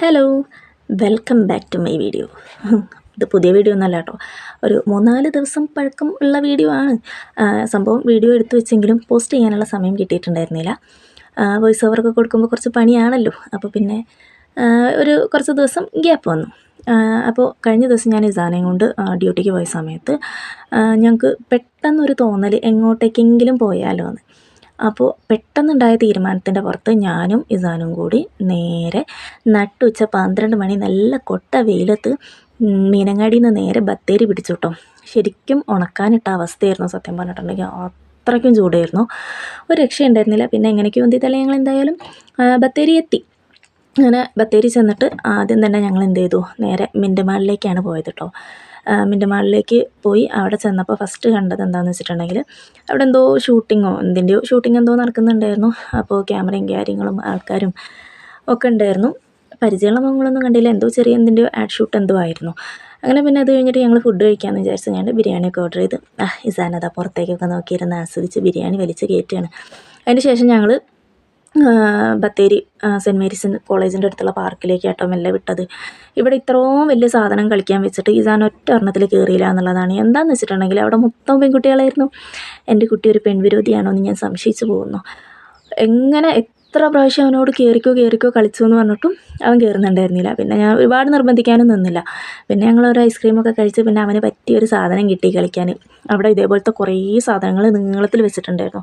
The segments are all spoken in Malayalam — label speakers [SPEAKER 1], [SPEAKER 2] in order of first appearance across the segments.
[SPEAKER 1] Hello welcome back to my video. ഇത് പുതിയ വീഡിയോ ഒന്നല്ല കേട്ടോ. ഒരു മൂന്നാൽ ദിവസം പഴക്കം ഉള്ള വീഡിയോ ആണ്. സംഭവം വീഡിയോ എടുത്തു വെച്ചെങ്കിലും പോസ്റ്റ് ചെയ്യാനുള്ള സമയം കിട്ടിയിട്ടുണ്ടായിരുന്നില്ല. വോയിസ് ഓവറൊക്കെ കൊടുക്കുമ്പോൾ കുറച്ച് പണിയാണല്ലോ. അപ്പോൾ പിന്നെ ഒരു കുറച്ച് ദിവസം ഗ്യാപ്പ് വന്നു. അപ്പോൾ കഴിഞ്ഞ ദിവസം ഞാൻ ഇസാനയും കൊണ്ട് ഡ്യൂട്ടിക്ക് പോയ സമയത്ത് ഞങ്ങൾക്ക് പെട്ടെന്നൊരു തോന്നൽ എങ്ങോട്ടേക്കെങ്കിലും പോയാലോ എന്ന് അപ്പോൾ പെട്ടെന്നുണ്ടായ തീരുമാനത്തിന്റെ പുറത്ത് ഞാനും ഇസാനും കൂടി നേരെ നട്ടുച്ച പന്ത്രണ്ട് മണി നല്ല കൊട്ട വെയിലത്ത് മീനങ്ങാടിയിൽ നിന്ന് നേരെ ബത്തേരി പിടിച്ചു കേട്ടോ. ശരിക്കും ഉണക്കാനിട്ട അവസ്ഥയായിരുന്നു സത്യം പറഞ്ഞിട്ടുണ്ടെങ്കിൽ. അത്രയ്ക്കും ചൂടായിരുന്നു. ഒരു രക്ഷയുണ്ടായിരുന്നില്ല. പിന്നെ എങ്ങനെയൊക്കെ ഉന്തിത്തല്ല ഞങ്ങൾ എന്തായാലും ബത്തേരി എത്തി. അങ്ങനെ ബത്തേരി ചെന്നിട്ട് ആദ്യം തന്നെ ഞങ്ങൾ എന്ത് ചെയ്തു? നേരെ മിന്റമാളിലേക്കാണ് പോയത് കേട്ടോ. മിന്റമാളിലേക്ക് പോയി അവിടെ ചെന്നപ്പോൾ ഫസ്റ്റ് കണ്ടത് എന്താണെന്ന് വെച്ചിട്ടുണ്ടെങ്കിൽ അവിടെ എന്തോ ഷൂട്ടിങ്ങോ എന്തിന്റെയോ ഷൂട്ടിംഗ് എന്തോ നടക്കുന്നുണ്ടായിരുന്നു. അപ്പോൾ ക്യാമറയും കാര്യങ്ങളും ആൾക്കാരും ഒക്കെ ഉണ്ടായിരുന്നു. പരിചയമുള്ള മുഖങ്ങളൊന്നും കണ്ടില്ല. എന്തോ ചെറിയ എന്തിന്റെയോ ആഡ് ഷൂട്ട് എന്തോ ആയിരുന്നു. അങ്ങനെ പിന്നെ അത് കഴിഞ്ഞിട്ട് ഞങ്ങൾ ഫുഡ് കഴിക്കാമെന്ന് വിചാരിച്ച് ഞാൻ ബിരിയാണിയൊക്കെ ഓർഡർ ചെയ്ത് ആ ഇസാനതാ പുറത്തേക്കൊക്കെ നോക്കിയിരുന്ന് ആസ്വദിച്ച് ബിരിയാണി വലിച്ച് കയറ്റുകയാണ്. അതിന് ശേഷം ഞങ്ങൾ ബത്തേരി സെന്റ് മേരീസ് കോളേജിന്റെ അടുത്തുള്ള പാർക്കിലേക്ക് ആട്ടോ മെല്ലെ വിട്ടത്. ഇവിടെ ഇത്രയും വലിയ സാധനം കളിക്കാൻ വെച്ചിട്ട് ഈ സാധനം ഒറ്റ ഒരെണ്ണത്തിൽ കയറിയില്ല എന്നുള്ളതാണ്. എന്താണെന്ന് വെച്ചിട്ടുണ്ടെങ്കിൽ അവിടെ മൊത്തം പെൺകുട്ടികളായിരുന്നു. എന്റെ കുട്ടി ഒരു പെൺവിരോധിയാണോ എന്ന് ഞാൻ സംശയിച്ചു പോകുന്നു. എങ്ങനെ എത്ര പ്രാവശ്യം അവനോട് കയറിക്കോ കയറിക്കോ കളിച്ചു എന്ന് പറഞ്ഞിട്ടും അവൻ കയറുന്നുണ്ടായിരുന്നില്ല പിന്നെ ഞാൻ ഒരുപാട് നിർബന്ധിക്കാനും നിന്നില്ല. പിന്നെ ഞങ്ങൾ ഒരു ഐസ്ക്രീമൊക്കെ കഴിച്ച് പിന്നെ അവന് പറ്റിയ ഒരു സാധനം കിട്ടി കളിക്കാൻ. അവിടെ ഇതേപോലത്തെ കുറേ സാധനങ്ങൾ നീളത്തിൽ വെച്ചിട്ടുണ്ടായിരുന്നു.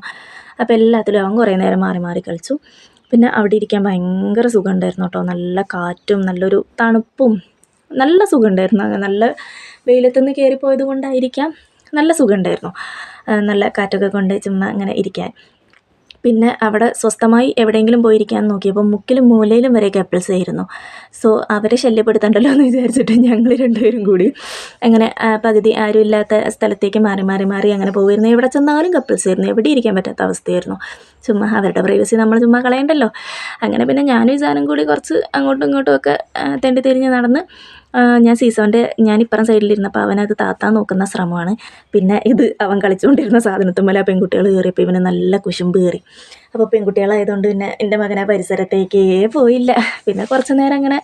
[SPEAKER 1] അപ്പോൾ എല്ലാത്തിലും അവൻ കുറേ നേരം മാറി മാറി കളിച്ചു. പിന്നെ അവിടെ ഇരിക്കാൻ ഭയങ്കര സുഖമുണ്ടായിരുന്നു കേട്ടോ. നല്ല കാറ്റും നല്ലൊരു തണുപ്പും നല്ല സുഖമുണ്ടായിരുന്നു. നല്ല വെയിലത്തുനിന്ന് കയറിപ്പോയത് കൊണ്ടായിരിക്കാം നല്ല സുഖമുണ്ടായിരുന്നു. നല്ല കാറ്റൊക്കെ കൊണ്ട് ചുമ്മാ അങ്ങനെ ഇരിക്കാൻ. പിന്നെ അവിടെ സ്വസ്ഥമായി എവിടെയെങ്കിലും പോയിരിക്കാൻ നോക്കിയപ്പോൾ മുക്കിലും മൂലയിലും വരെ കപ്പിൾസ് ആയിരുന്നു. സോ അവരെ ശല്യപ്പെടുത്തണ്ടല്ലോ എന്ന് വിചാരിച്ചിട്ട് ഞങ്ങൾ രണ്ടുപേരും കൂടി അങ്ങനെ പകുതി ആരും ഇല്ലാത്ത സ്ഥലത്തേക്ക് മാറി മാറി മാറി അങ്ങനെ പോകുമായിരുന്നു എവിടെ ചെന്നാലും കപ്പിൾസ് ആയിരുന്നു. എവിടെ ഇരിക്കാൻ പറ്റാത്ത അവസ്ഥയായിരുന്നു. ചുമ്മാ അവരുടെ പ്രൈവസി നമ്മൾ ചുമ്മാ കളയണ്ടല്ലോ. അങ്ങനെ പിന്നെ ഞാനും ഈ സാധനം കൂടി കുറച്ച് അങ്ങോട്ടും ഇങ്ങോട്ടും ഒക്കെ തെണ്ടി തിരിഞ്ഞ് നടന്ന് ഞാൻ സീസോന്റെ ഞാൻ ഇപ്പുറം സൈഡിലിരുന്നപ്പോൾ അവനത് താത്താൻ നോക്കുന്ന ശ്രമമാണ്. പിന്നെ ഇത് അവൻ കളിച്ചുകൊണ്ടിരുന്ന സാധനത്തുമ്മല പെൺകുട്ടികൾ കയറിയപ്പോൾ ഇവന് നല്ല കുശുമ്പ് കയറി. അപ്പോൾ പെൺകുട്ടികളായതുകൊണ്ട് പിന്നെ എന്റെ മകനെ പരിസരത്തേക്കേ പോയില്ല. പിന്നെ കുറച്ച് നേരം അങ്ങനെ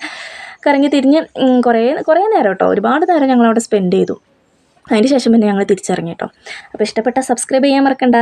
[SPEAKER 1] കറങ്ങി തിരിഞ്ഞ് കുറേ കുറേ നേരം കേട്ടോ. ഒരുപാട് നേരം ഞങ്ങളവിടെ സ്പെൻഡ് ചെയ്തു. അതിന് ശേഷം പിന്നെ ഞങ്ങൾ തിരിച്ചിറങ്ങി കേട്ടോ. അപ്പോൾ ഇഷ്ടപ്പെട്ട സബ്സ്ക്രൈബ് ചെയ്യാൻ മറക്കണ്ട.